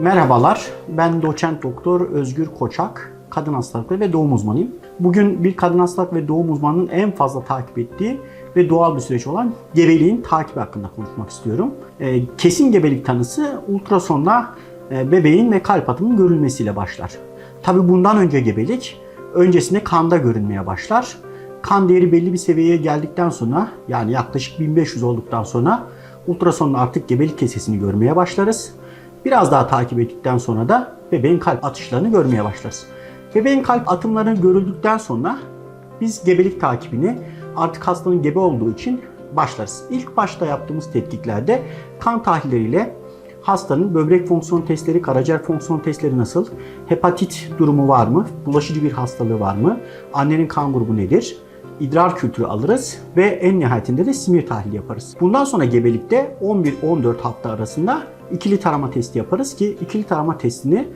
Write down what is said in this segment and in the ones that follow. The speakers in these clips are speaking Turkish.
Merhabalar, ben doçent doktor Özgür Koçak, kadın hastalıkları ve doğum uzmanıyım. Bugün bir kadın hastalık ve doğum uzmanının en fazla takip ettiği ve doğal bir süreç olan gebeliğin takibi hakkında konuşmak istiyorum. Ee, Kesin gebelik tanısı ultrasonla e, bebeğin ve kalp atımının görülmesiyle başlar. Tabi bundan önce gebelik öncesinde kanda görünmeye başlar. Kan değeri belli bir seviyeye geldikten sonra yani yaklaşık 1500 olduktan sonra ultrasonla artık gebelik kesesini görmeye başlarız. Biraz daha takip ettikten sonra da bebeğin kalp atışlarını görmeye başlarız. Bebeğin kalp atımları görüldükten sonra biz gebelik takibini artık hastanın gebe olduğu için başlarız. İlk başta yaptığımız tetkiklerde kan tahlilleriyle hastanın böbrek fonksiyon testleri, karaciğer fonksiyon testleri nasıl, hepatit durumu var mı, bulaşıcı bir hastalığı var mı, annenin kan grubu nedir, idrar kültürü alırız ve en nihayetinde de simir tahlili yaparız. Bundan sonra gebelikte 11-14 hafta arasında ikili tarama testi yaparız ki ikili tarama testini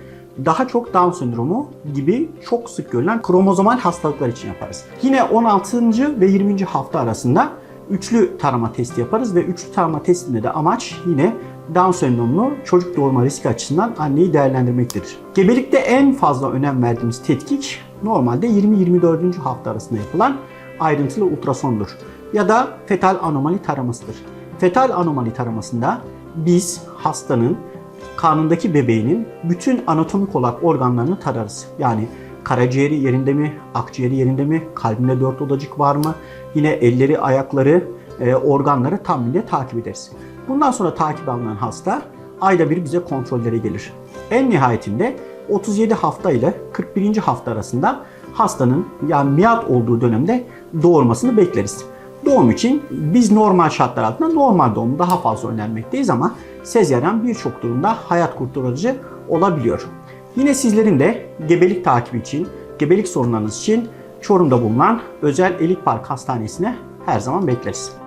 daha çok Down sendromu gibi çok sık görülen kromozomal hastalıklar için yaparız. Yine 16. ve 20. hafta arasında üçlü tarama testi yaparız ve üçlü tarama testinde de amaç yine Down sendromlu çocuk doğurma riski açısından anneyi değerlendirmektir. Gebelikte en fazla önem verdiğimiz tetkik normalde 20-24. hafta arasında yapılan ayrıntılı ultrasondur ya da fetal anomali taramasıdır. Fetal anomali taramasında biz hastanın karnındaki bebeğinin bütün anatomik olarak organlarını tararız. Yani karaciğeri yerinde mi, akciğeri yerinde mi, kalbinde dört odacık var mı, yine elleri, ayakları, e, organları tam bile takip ederiz. Bundan sonra takip alınan hasta ayda bir bize kontrollere gelir. En nihayetinde 37 hafta ile 41. hafta arasında hastanın yani miat olduğu dönemde doğurmasını bekleriz. Doğum için biz normal şartlar altında normal doğumu daha fazla önermekteyiz ama sezaryen birçok durumda hayat kurtarıcı olabiliyor. Yine sizlerin de gebelik takibi için, gebelik sorunlarınız için Çorum'da bulunan özel Elit Park Hastanesi'ne her zaman bekleriz.